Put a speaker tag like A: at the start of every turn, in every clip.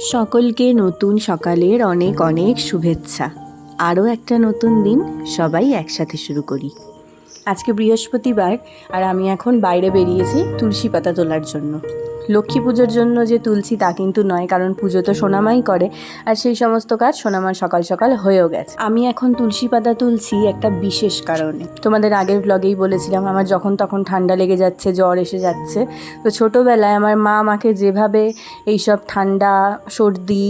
A: সকলকে নতুন সকালের অনেক অনেক শুভেচ্ছা। আরও একটা নতুন দিন সবাই একসাথে শুরু করি। আজকে বৃহস্পতিবার আর আমি এখন বাইরে বেরিয়েছি তুলসী পাতা তোলার জন্য। লক্ষ্মী পুজোর জন্য যে তুলছি তা কিন্তু নয়, কারণ পুজো তো সোনামাই করে আর সেই সমস্ত কাজ সোনামার সকাল সকাল হয়েও গেছে। আমি এখন তুলসী পাতা তুলছি একটা বিশেষ কারণে। তোমাদের আগের ব্লগেই বলেছিলাম, আমার যখন তখন ঠান্ডা লেগে যাচ্ছে, জ্বর এসে যাচ্ছে। তো ছোটোবেলায় আমার মা আমাকে যেভাবে এইসব ঠান্ডা, সর্দি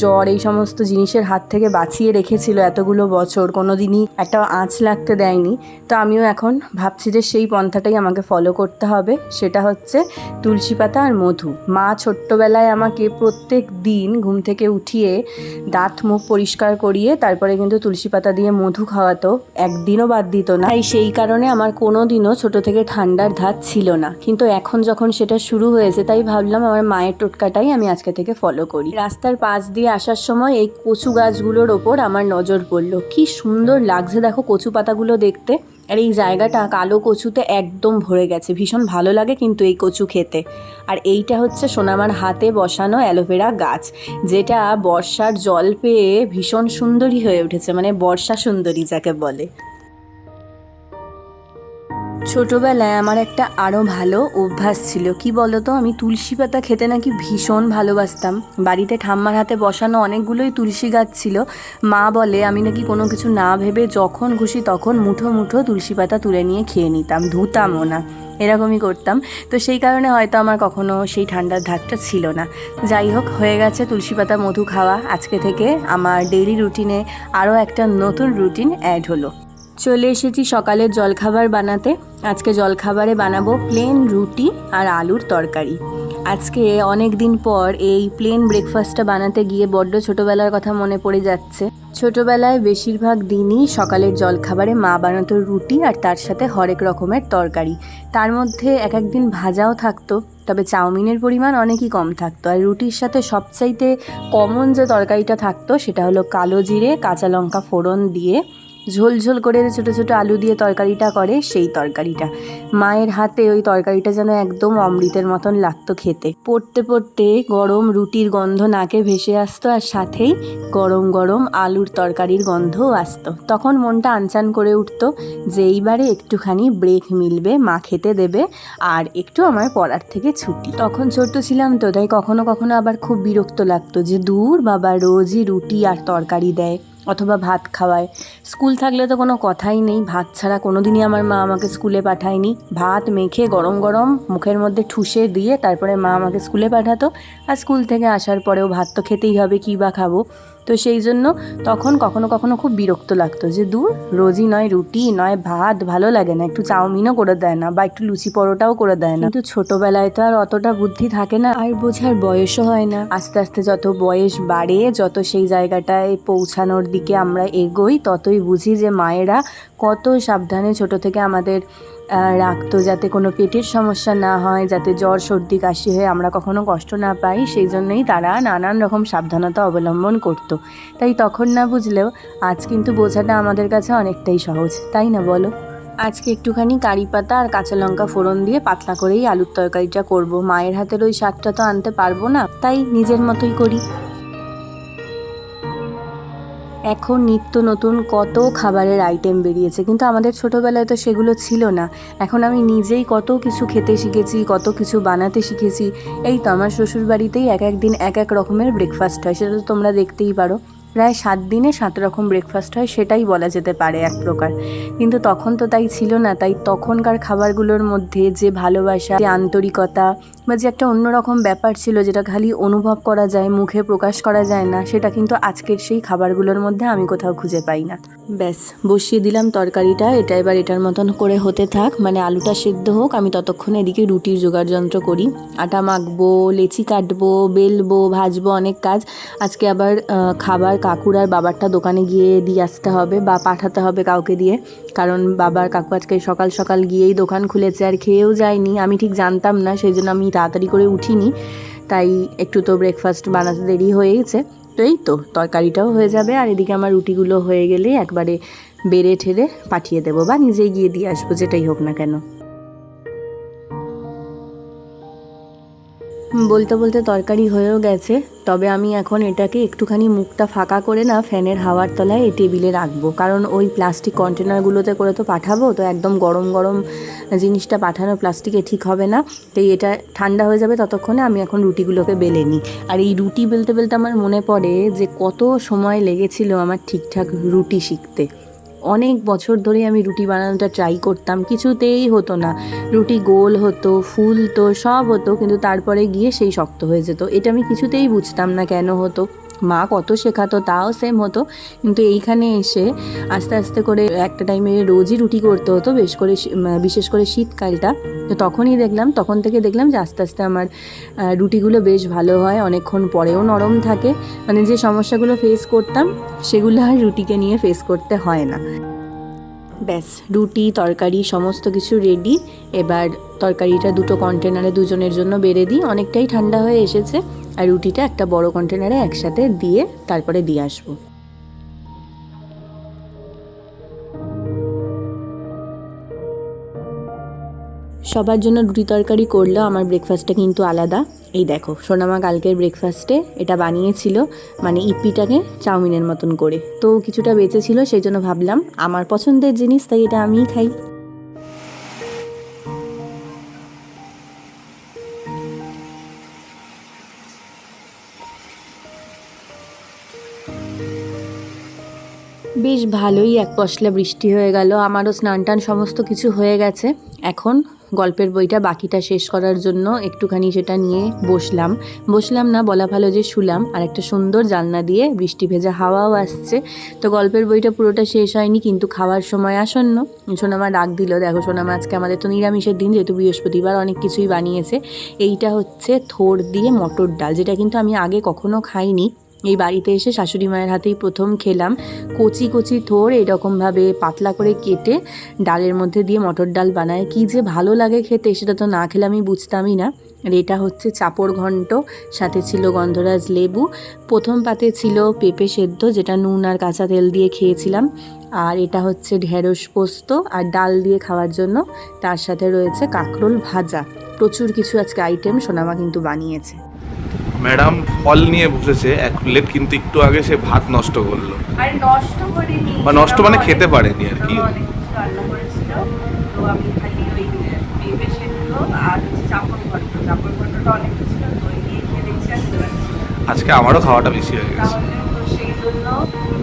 A: জ্বর এই সমস্ত জিনিসের হাত থেকে বাঁচিয়ে রেখেছিল এতগুলো বছর কোনো দিনই একটা আঁচ লাগতে দেয়নি। তো আমিও এখন ভাবছি যে সেই পন্থাটাই আমাকে ফলো করতে হবে। সেটা হচ্ছে তুলসী পাতা আর মধু। মা ছোট্টবেলায় আমাকে প্রত্যেক দিন ঘুম থেকে উঠিয়ে দাঁত মুখ পরিষ্কার করিয়ে তারপরে কিন্তু তুলসী পাতা দিয়ে মধু খাওয়াতো। একদিনও বাদ দিত না। তাই সেই কারণে আমার কোনো দিনও ছোট থেকে ঠান্ডার ধাত ছিল না। কিন্তু এখন যখন সেটা শুরু হয়েছে, তাই ভাবলাম আমার মায়ের টোটকাটাই আমি আজকে থেকে ফলো করি। রাস্তার পাশ দিয়ে আসার সময় এই কচু গাছগুলোর ওপর আমার নজর পড়ল। কি সুন্দর লাগছে। দেখো কচু পাতাগুলো দেখতে। আর এই জায়গাটা কালো কচুতে একদম ভরে গেছে। ভীষণ ভালো লাগে কিন্তু এই কচু খেতে। আর এইটা হচ্ছে সোনামার হাতে বসানো অ্যালোভেরা গাছ যেটা বর্ষার জল পেয়ে ভীষণ সুন্দরী হয়ে উঠেছে। মানে বর্ষা সুন্দরী যাকে বলে। ছোটোবেলায় আমার একটা আরও ভালো অভ্যাস ছিল। কি বলতো? আমি তুলসী পাতা খেতে নাকি ভীষণ ভালোবাসতাম। বাড়িতে ঠাম্মার হাতে বসানো অনেকগুলোই তুলসী গাছ ছিল। মা বলে, আমি নাকি কোনো কিছু না ভেবে যখন খুশি তখন মুঠো মুঠো তুলসী পাতা তুলে নিয়ে খেয়ে নিতাম। ধুতামও না। এরকমই করতাম। তো সেই কারণে হয়তো আমার কখনো সেই ঠান্ডার ধাতটা ছিল না। যাই হোক, হয়ে গেছে তুলসী পাতা মধু খাওয়া। আজকে থেকে আমার ডেইলি রুটিনে আরও একটা নতুন রুটিন অ্যাড হলো। চলে এসেছি সকালের জলখাবার বানাতে। আজকে জলখাবারে বানাবো প্লেন রুটি আর আলুর তরকারি। আজকে অনেক দিন পর এই প্লেন ব্রেকফাস্টটা বানাতে গিয়ে বড্ড ছোটোবেলার কথা মনে পড়ে যাচ্ছে। ছোটোবেলায় বেশিরভাগ দিনই সকালের জলখাবারে মা বানাতো রুটি আর তার সাথে হরেক রকমের তরকারি। তার মধ্যে এক একদিন ভাজাও থাকতো, তবে চাউমিনের পরিমাণ অনেকই কম থাকতো। আর রুটির সাথে সবচাইতে কমন যে তরকারিটা থাকতো, সেটা হলো কালো জিরে, কাঁচা লঙ্কা ফোড়ন দিয়ে ঝোল ঝোল করে ছোটো ছোটো আলু দিয়ে তরকারিটা করে, সেই তরকারিটা। মায়ের হাতে ওই তরকারিটা যেন একদম অমৃতের মতন লাগতো খেতে। পড়তে পড়তে গরম রুটির গন্ধ নাকে ভেসে আসতো আর সাথেই গরম গরম আলুর তরকারির গন্ধও আসতো। তখন মনটা আনচান করে উঠতো যে এইবারে একটুখানি ব্রেক মিলবে, মা খেতে দেবে আর একটু আমার পড়ার থেকে ছুটি। তখন ছোট্ট ছিলাম তো, তাই কখনো কখনো আবার খুব বিরক্ত লাগতো যে দূর বাবা রোজই রুটি আর তরকারি দেয়। অথবা ভাত খাওয়ায়। স্কুল থাকলে তো কোনো কথাই নেই। ভাত ছাড়া কোনো দিনই আমার মা আমাকে স্কুলে পাঠায়নি। ভাত মেখে গরম গরম মুখের মধ্যে ঠুসে দিয়ে তারপরে মা আমাকে স্কুলে পাঠাতো। আর স্কুল থেকে আসার পরেও ভাত তো খেতেই হবে, কী বা খাব? তো সেই জন্য তখন কখনো কখনো খুব বিরক্ত লাগতো যে, দূর, রোজই নয় রুটি, নয় ভাত, ভালো লাগে না। একটু চাউমিনও করে দেয় না বা একটু লুচি পরোটাও করে দেয় না। কিন্তু ছোটোবেলায় তো আর অতটা বুদ্ধি থাকে না। আর বোঝার বয়সও হয় না। আস্তে আস্তে যত বয়স বাড়ে, যত সেই জায়গাটায় পৌঁছানোর দিকে আমরা এগোই, ততই বুঝি যে মায়েরা কত সাবধানে ছোট থেকে আমাদের রাখতো যাতে কোনো পেটের সমস্যা না হয়, যাতে জ্বর, সর্দি, কাশি হয়ে আমরা কখনো কষ্ট না পাই। সেই জন্যই তারা নানান রকম সাবধানতা অবলম্বন করতো। তাই তখন না বুঝলেও আজ কিন্তু বোঝাটা আমাদের কাছে অনেকটাই সহজ। তাই না বলো? আজকে একটুখানি কারি পাতা আর কাঁচা লঙ্কা ফোড়ন দিয়ে পাতলা করেই আলুর তরকারিটা করব। মায়ের হাতের ওই স্বাদটা তো আনতে পারব না। তাই নিজের মতোই করি। এখন নিত্য নতুন কত খাবারের আইটেম বেরিয়েছে। কিন্তু আমাদের ছোটোবেলায় তো সেগুলো ছিল না। এখন আমি নিজেই কত কিছু খেতে শিখেছি, কত কিছু বানাতে শিখেছি। এই তো আমার শ্বশুরবাড়িতেই এক এক দিন এক এক রকমের ব্রেকফাস্ট হয়, সেটা তো তোমরা দেখতেই পারো। প্রায় সাত দিনে সাত রকম ব্রেকফাস্ট হয়, সেটাই বলা যেতে পারে এক প্রকার। কিন্তু তখন তো তাই ছিল না, তাই তখনকার খাবারগুলোর মধ্যে যে ভালোবাসা, যে আন্তরিকতা বা যে একটা অন্যরকম ব্যাপার ছিল যেটা খালি অনুভব করা যায়, মুখে প্রকাশ করা যায় না, সেটা কিন্তু আজকের সেই খাবারগুলোর মধ্যে আমি কোথাও খুঁজে পাই না। ব্যাস, বসিয়ে দিলাম তরকারিটা। এটা এবার এটার মতন করে হতে থাক। মানে আলুটা সেদ্ধ হোক, আমি ততক্ষণ এদিকে রুটির জোগাড় যন্ত্র করি। আটা মাখবো, লেচি কাটবো, বেলবো, ভাজবো, অনেক কাজ। আজকে আবার খাবার কাকুর আর বাবারটা দোকানে গিয়ে দিয়ে আসতে হবে বা পাঠাতে হবে কাউকে দিয়ে। কারণ বাবার কাকু আজকে সকাল সকাল গিয়েই দোকান খুলেছে আর খেয়েও যায়নি। আমি ঠিক জানতাম না, সেই জন্য আমি তাড়াতাড়ি করে উঠিনি। তাই একটু তো ব্রেকফাস্ট বানাতে দেরি হয়েইছে এই তো, তরকারিটাও হয়ে যাবে আর এদিকে আমার রুটিগুলো হয়ে গেলেই একবারে বেড়ে ঠেড়ে পাঠিয়ে দেবো বা নিজেই গিয়ে দিয়ে আসব, যেটাই হোক না কেন। বলতে বলতে তরকারি হয়েও গেছে, তবে আমি এখন এটাকে একটুখানি মুখটা ফাঁকা করে না ফ্যানের হাওয়ার তলায় এই টেবিলে রাখব। কারণ ওই প্লাস্টিক কন্টেনারগুলোতে করে তো পাঠাবো, তো একদম গরম গরম জিনিসটা পাঠানো প্লাস্টিকে ঠিক হবে না। তাই এটা ঠান্ডা হয়ে যাবে ততক্ষণে আমি এখন রুটিগুলোকে বেলে নিই। আর এই রুটি বেলতে বেলতে আমার মনে পড়ে যে কত সময় লেগেছিল আমার ঠিকঠাক রুটি শিখতে। অনেক বছর ধরে আমি রুটি বানানোটা ট্রাই করতাম, কিছুতেই হতো না। রুটি গোল হতো, ফুলতো, সব হতো, কিন্তু তারপরে গিয়ে সেই শক্ত হয়ে যেত। এটা আমি কিছুতেই বুঝতাম না কেন হতো। মা কত শেখাতো তাও সেম হতো। কিন্তু এইখানে এসে আস্তে আস্তে করে একটা টাইমে রোজই রুটি করতে হতো, বেশ করে বিশেষ করে শীতকালটা। তো তখনই দেখলাম, তখন থেকে দেখলাম যে আস্তে আস্তে আমার রুটিগুলো বেশ ভালো হয়। অনেকক্ষণ পরেও নরম থাকে। মানে যে সমস্যাগুলো ফেস করতাম, সেগুলো আর রুটিকে নিয়ে ফেস করতে হয় না। ব্যাস, রুটি, তরকারি, সমস্ত কিছু রেডি এবার তরকারিটা দুটো কন্টেনারে দুজনের জন্য বেড়ে দিই। অনেকটাই ঠান্ডা হয়ে এসেছে। আর রুটিটা একটা বড় কন্টেনারে একসাথে দিয়ে তারপরে দিয়ে আসব। সবার জন্য রুটি তরকারি করলেও আমার ব্রেকফাস্টটা কিন্তু আলাদা। এই দেখো, সোনামা কালকের ব্রেকফাস্টে এটা বানিয়েছিল মানে ইপ্পিটাকে চাউমিনের মতন করে। তো কিছুটা বেঁচে ছিল সেই জন্য ভাবলাম আমার পছন্দের জিনিস, তাই এটা আমিই খাই। বেশ ভালোই এক পশলা বৃষ্টি হয়ে গেল। আমারও স্নান টান সমস্ত কিছু হয়ে গেছে। এখন গল্পের বইটা বাকিটা শেষ করার জন্য একটুখানি সেটা নিয়ে বসলাম। বসলাম না, বলা ভালো যে শুলাম। আর একটা সুন্দর জানলা দিয়ে বৃষ্টি ভেজা হাওয়াও আসছে। তো গল্পের বইটা পুরোটা শেষ হয়নি, কিন্তু খাওয়ার সময় আসন্ন। সোনামা ডাক দিল, দেখো সোনামা, আজকে আমাদের তো নিরামিষের দিন, যেহেতু বৃহস্পতিবার অনেক কিছুই বানিয়েছে। এইটা হচ্ছে থোর দিয়ে মটর ডাল, যেটা কিন্তু আমি আগে কখনো খাইনি। এই বাড়িতে এসে শাশুড়ি মায়ের হাতেই প্রথম খেলাম। কচি কচি থোর এরকমভাবে পাতলা করে কেটে ডালের মধ্যে দিয়ে মটর ডাল বানায়। কি যে ভালো লাগে খেতে, সেটা তো না খেলে আমি বুঝতামই না। আর এটা হচ্ছে চাপড় ঘন্ট, সাথে ছিল গন্ধরাজ লেবু। প্রথম পাতে ছিল পেঁপে সেদ্ধ, যেটা নুন আর কাঁচা তেল দিয়ে খেয়েছিলাম। আর এটা হচ্ছে ঢেঁড়স পোস্ত আর ডাল দিয়ে খাওয়ার জন্য। তার সাথে রয়েছে কাঁকরোল ভাজা। প্রচুর কিছু আজকে আইটেম সোনামা কিন্তু বানিয়েছে।
B: ম্যাডাম ফল নিয়ে বসেছে এক প্লেট কিন্তু একটু আগে সে ভাত নষ্ট করল।
A: আর নষ্ট করিনি
B: বা নষ্ট মানে খেতে পারেনি আর কি। আজকে আমারও খাওয়াটা বেশি হয়ে গেছে।
A: সেই জন্য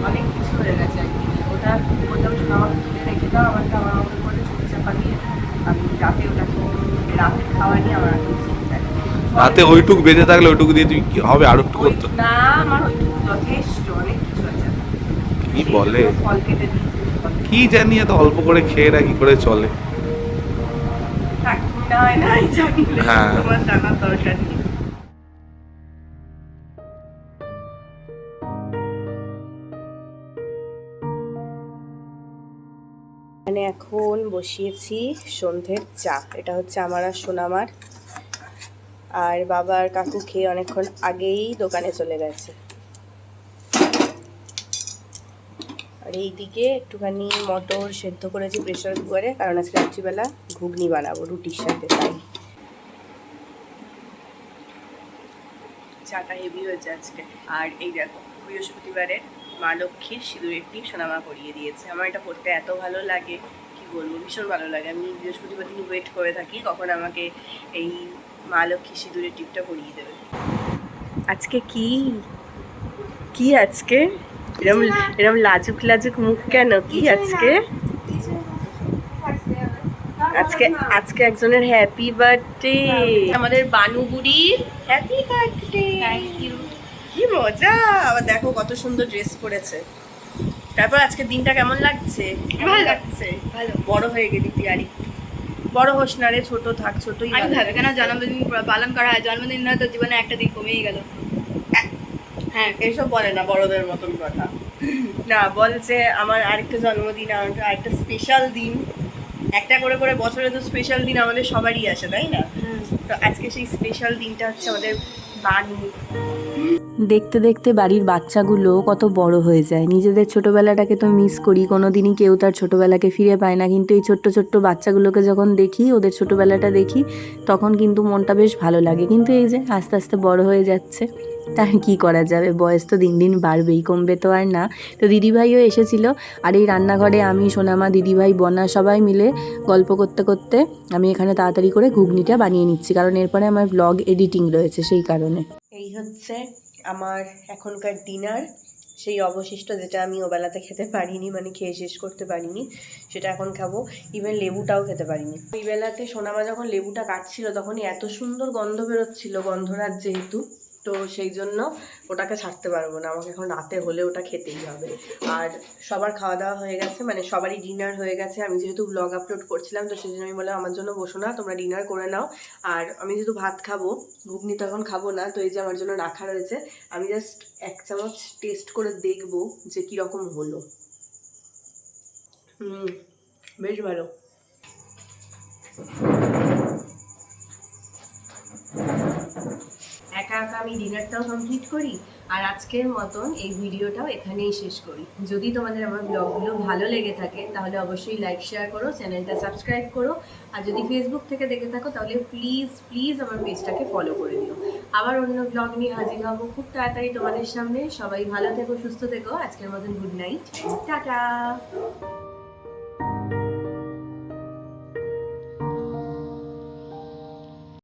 A: অনেক কিছু হয়ে গেছে আর ওটা আমাকে তুলে রেখে দাও আমাকে আমার মতো করে চুপি আমি রাতে ওটা খেয়ে রাতে খাওয়া নিয়ে আমার।
B: রাতে ওইটুক বেঁচে থাকলে ওইটুকু দিয়ে তুমি কি হবে? আর একটু করতে।
A: না আমার ওইটুকু যথেষ্ট অনেক কিছু আছে।
B: কি বলে? কি জানি এত অল্প করে খেয়ে না কি করে চলে।
A: হয়। মানে এখন বসিয়েছি সন্ধ্যের চা। এটা হচ্ছে আমার আর সোনামার আর বাবার কাকু খেয়ে অনেকক্ষণ আগেই দোকানে চলে গেছে। আর এইদিকে একটুখানি মটর সেদ্ধ করেছি প্রেশার কুকারে, কারণ আজকে রাত্রিবেলা ঘুগনি বানাবো রুটির সাথে, তাই। চাটা হেভি হয়েছে আজকে। আর এই দেখো, বৃহস্পতিবারের মা লক্ষ্মীর সিঁদুরের টিপ সোনামা পরিয়ে দিয়েছে। আমার এটা পড়তে এত ভালো লাগে, কি বলব, ভীষণ ভালো লাগে। আমি বৃহস্পতিবার দিন ওয়েট করে থাকি, কখন আমাকে এই মা লক্ষ্মীর সিঁদুরের টিপটা পরিয়ে দেবে। আজকে কি? কি আজকে? এরম এরম লাজুক লাজুক মুখ কেন? কি আজকে? আজকে আজকে একজনের হ্যাপি বার্থডে আমাদের বানুগুড়ির হ্যাপি বার্থডে থ্যাংক ইউ কি মজা! আবার দেখো কত সুন্দর ড্রেস পরেছে। তারপর আজকে দিনটা কেমন লাগছে? ভালো। লাগছে? ভালো। বড় হয়ে গেলি তুই আর একটু। বড় হোস না রে ছোট থাক ছোটই
C: আমি। ভাবে কেন জন্মদিন পালন করা হয়? জন্মদিন না তো জীবনে একটা দিন কমেই গেল।
A: হ্যাঁ। এইসব বলে না বড়দের মতন কথা। না বলছে আমার আরেকটা জন্মদিন আমার আরেকটা স্পেশাল দিন। একটা করে করে বছরে তো স্পেশাল দিন আমাদের সবারই আসে তাই না? তো আজকে সেই স্পেশাল দিনটা হচ্ছে আমাদের দেখতে দেখতে বাড়ির বাচ্চাগুলো কত বড় হয়ে যায়। নিজেদের ছোটবেলাটাকে তো মিস করি। কোনো দিনই কেউ তার ছোটবেলাকে ফিরে পায় না। কিন্তু এই ছোট্ট ছোট্ট বাচ্চাগুলোকে যখন দেখি, ওদের ছোটবেলাটা দেখি, তখন কিন্তু মনটা বেশ ভালো লাগে। কিন্তু এই যে আস্তে আস্তে বড় হয়ে যাচ্ছে। তার কি করা যাবে? বয়স তো দিন দিন বাড়বেই, কমবে তো আর না। তো দিদিভাইও এসেছিল আর এই রান্নাঘরে আমি, সোনামা, দিদিভাই, বনা সবাই মিলে গল্প করতে করতে আমি এখানে তাড়াতাড়ি করে ঘুগনিটা বানিয়ে নিচ্ছি। কারণ এরপরে আমার ব্লগ এডিটিং রয়েছে সেই কারণে। এই হচ্ছে আমার এখনকার ডিনার সেই অবশিষ্ট যেটা আমি ওবেলাতে খেতে পারিনি মানে খেয়ে শেষ করতে পারিনি, সেটা এখন খাব। ইভেন লেবুটাও খেতে পারিনি। ওই বেলাতে সোনামা যখন লেবুটা কাটছিল, তখনই এত সুন্দর গন্ধ বেরোচ্ছিল গন্ধরাজ যেহেতু। তো সেই জন্য ওটাকে ছাড়তে পারব না। আমাকে এখন রাতে হলে ওটা খেতেই হবে। আর সবার খাওয়া দাওয়া হয়ে গেছে মানে সবারই ডিনার হয়ে গেছে। আমি যেহেতু ব্লগ আপলোড করছিলাম, তো সেই জন্য আমি বললাম, আমার জন্য বসো না, তোমরা ডিনার করে নাও। আর আমি যেহেতু ভাত খাব, ঘুগনি তো এখন খাব না, তো এই যে আমার জন্য রাখা রয়েছে। আমি জাস্ট এক চামচ টেস্ট করে দেখব যে কীরকম হলো। হুম, বেশ ভালো। একা একা আমি ডিনারটাও কমপ্লিট করি, আর আজকের মতন এই ভিডিওটাও এখানেই শেষ করি। যদি তোমাদের আমার ব্লগগুলো ভালো লেগে থাকে, তাহলে অবশ্যই লাইক শেয়ার করো, চ্যানেলটা সাবস্ক্রাইব করো, আর যদি ফেসবুক থেকে দেখে থাকো, তাহলে প্লিজ প্লিজ আমার পেজটাকে ফলো করে দিও আবার অন্য ব্লগ নিয়ে হাজির হব খুব তাড়াতাড়ি তোমাদের সামনে। সবাই ভালো থেকো, সুস্থ থেকো, আজকের মতন গুড নাইট টাটা!